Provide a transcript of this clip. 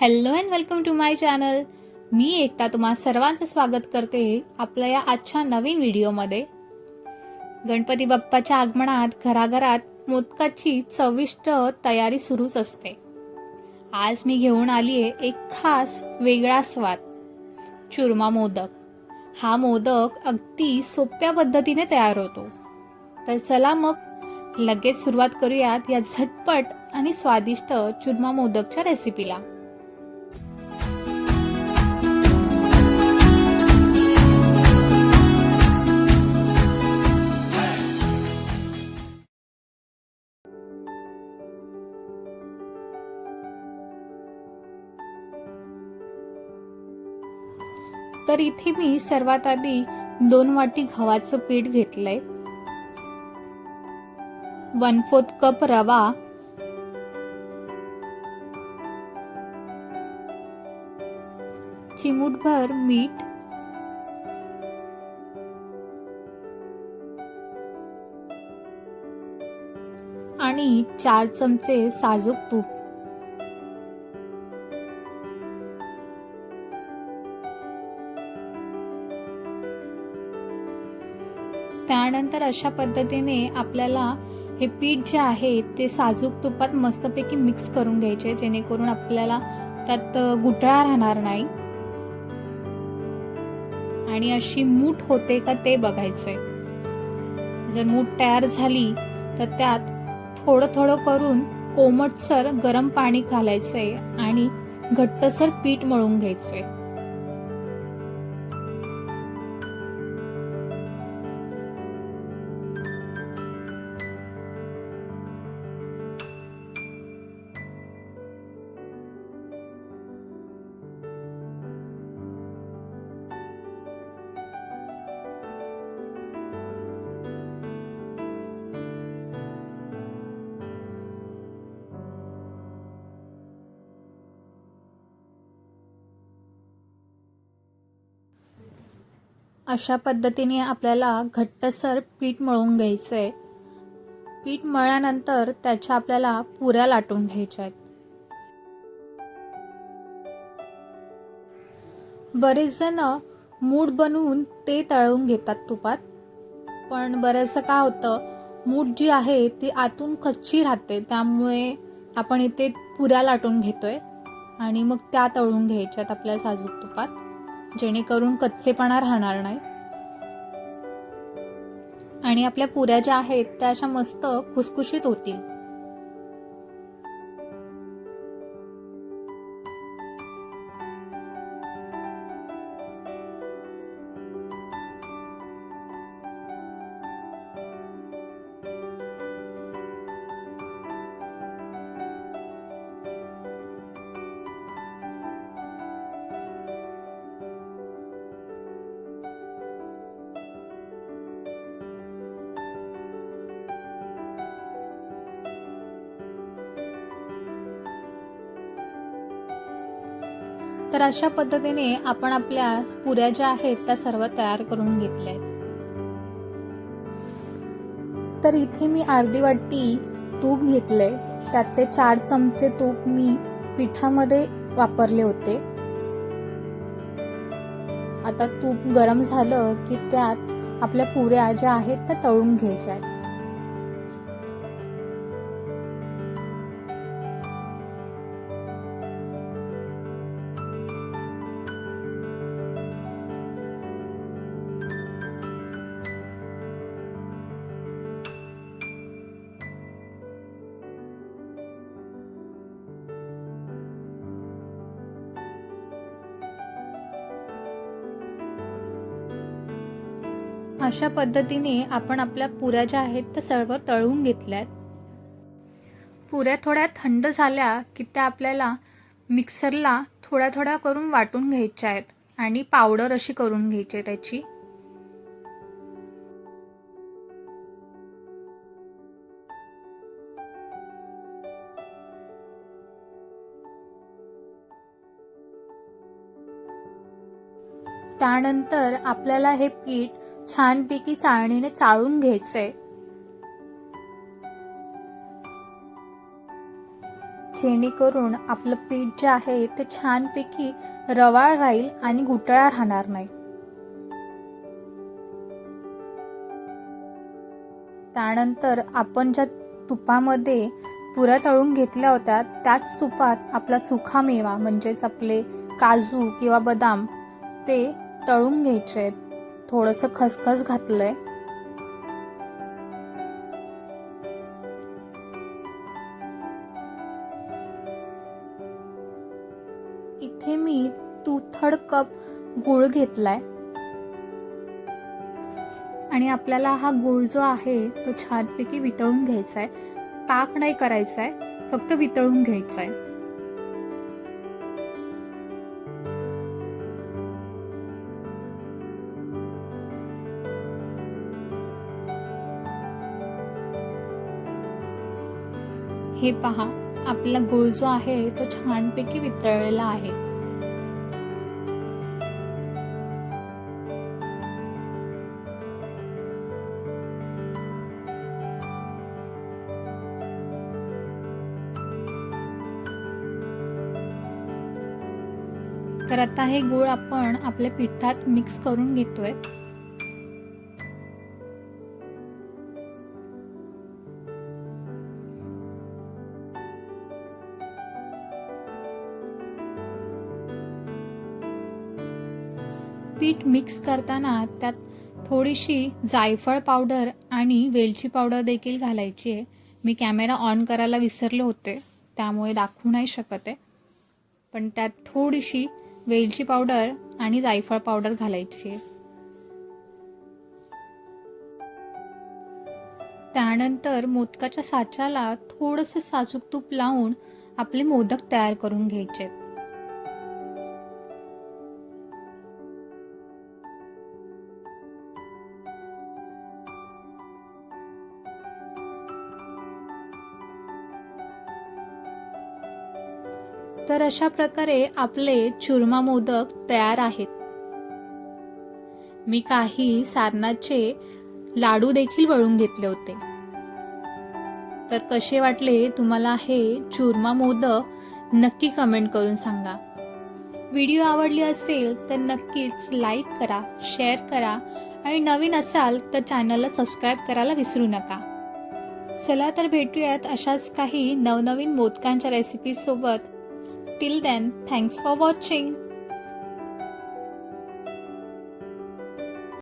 Hello and welcome to my channel मी एकता तुम्हा सर्वांचं स्वागत करते आपल्या या आजच्या नवीन व्हिडिओमध्ये. गणपती बाप्पाच्या आगमनात घराघरात मोदकाची चविष्ट तयारी सुरूच असते. आज मी घेऊन आली आहे एक खास वेगळा स्वाद चुरमा मोदक. हा मोदक अगदी सोप्या पद्धतीने तयार होतो. तर चला मग लगेच सुरुवात करूयात या झटपट आणि स्वादिष्ट चुरमा मोदकच्या रेसिपीला तर इथे मी सर्वात आधी दोन वाटी गव्हाचं पीठ घेतलंय. वन फोर्थ कप रवा. चिमूटभर मीठ. आणि चार चमचे साजूक तूप. त्यानंतर अशा पद्धतीने आपल्याला हे पीठ जे आहे ते साजूक तुपात मस्तपैकी मिक्स करून घ्यायचे जेणेकरून आपल्याला त्यात गुठळा राहणार नाही. आणि अशी मूठ होते का ते बघायचंय. जर मूठ तयार झाली तर त्यात थोडं थोडं करून कोमटसर गरम पाणी घालायचंय आणि घट्टसर पीठ मळून घ्यायचंय. अशा पद्धतीने आपल्याला घट्टसर पीठ मळून घ्यायचं आहे पीठ मळल्यानंतर त्याच्या आपल्याला पुऱ्या लाटून घ्यायच्या आहेत बरेच जण मूठ बनवून ते तळून घेतात तुपात. पण बऱ्याचसं काय होतं मूठ जी आहे ती आतून कच्ची राहते त्यामुळे आपण इथे पुऱ्या लाटून घेतोय आणि मग त्या तळून घ्यायच्यात आपल्या साजूक तुपात. जेणेकरून कच्चेपणा राहणार नाही. आणि आपल्या पुऱ्या ज्या आहेत त्या अशा मस्त खुसखुशीत होतील. तर अशा पद्धतीने आपण आपल्या पुऱ्या ज्या आहेत त्या सर्व तयार करून घेतल्या आहेत. तर इथे मी अर्धी वाटी तूप घेतले त्यातले चार चमचे तूप मी पिठामध्ये वापरले होते. आता तूप गरम झालं की त्यात आपल्या पुऱ्या ज्या आहेत त्या तळून घ्यायच्या आहेत. अशा पद्धतीने आपण आपल्या पुऱ्या ज्या आहेत त्या सर्व तळून घेतल्यात पुऱ्या थोड्या थंड झाल्या की त्या आपल्याला मिक्सरला थोड्या थोड्या करून वाटून घ्यायच्या आहेत आणि पावडर अशी करून घ्यायची आहे त्याची. त्यानंतर आपल्याला हे पीठ छानपैकी चाळणीने चाळून घ्यायचे. जेणेकरून आपलं पीठ जे आहे ते छानपैकी रवाळ राहील आणि गुटळा राहणार नाही. त्यानंतर आपण ज्या तुपामध्ये पुऱ्या तळून घेतल्या होत्या त्याच तुपात आपला सुखा मेवा म्हणजेच आपले काजू किंवा बदाम ते तळून घ्यायचे. आहेत थोडंसं खसखस घातलंय. इथे मी टू थर्ड कप गूळ घेतलाय. आणि आपल्याला हा गूळ जो आहे तो छानपैकी वितळून घ्यायचा आहे पाक नाही करायचा आहे फक्त वितळून घ्यायचा आहे हे पहा आपला गूळ जो आहे तो छानपैकी वितळलेला आहे. तर आता हे गूळ आपण आपल्या पिठात मिक्स करून घेतोय. पीठ मिक्स करताना त्यात थोडीशी जायफळ पावडर आणि वेलची पावडर देखील घालायची आहे. मी कॅमेरा ऑन करायला विसरले होते. त्यामुळे दाखवू नाही शकत आहे. पण त्यात थोडीशी वेलची पावडर आणि जायफळ पावडर घालायची आहे. त्यानंतर मोदकाच्या साच्याला थोडंसं साजूक तूप लावून आपले मोदक तयार करून घ्यायचे आहेत. तर अशा प्रकारे आपले चुरमा मोदक तयार आहेत. मी काही सारणाचे लाडू देखील वळून घेतले होते. तर कसे वाटले तुम्हाला हे चुरमा मोदक? नक्की कमेंट करून सांगा. व्हिडिओ आवडली असेल तर नक्कीच लाईक करा शेअर करा आणि नवीन असाल तर चॅनलला सबस्क्राईब करायला विसरू नका. चला तर भेटूयात अशाच काही नवनवीन मोदकांच्या recipes Till then, thanks for watching.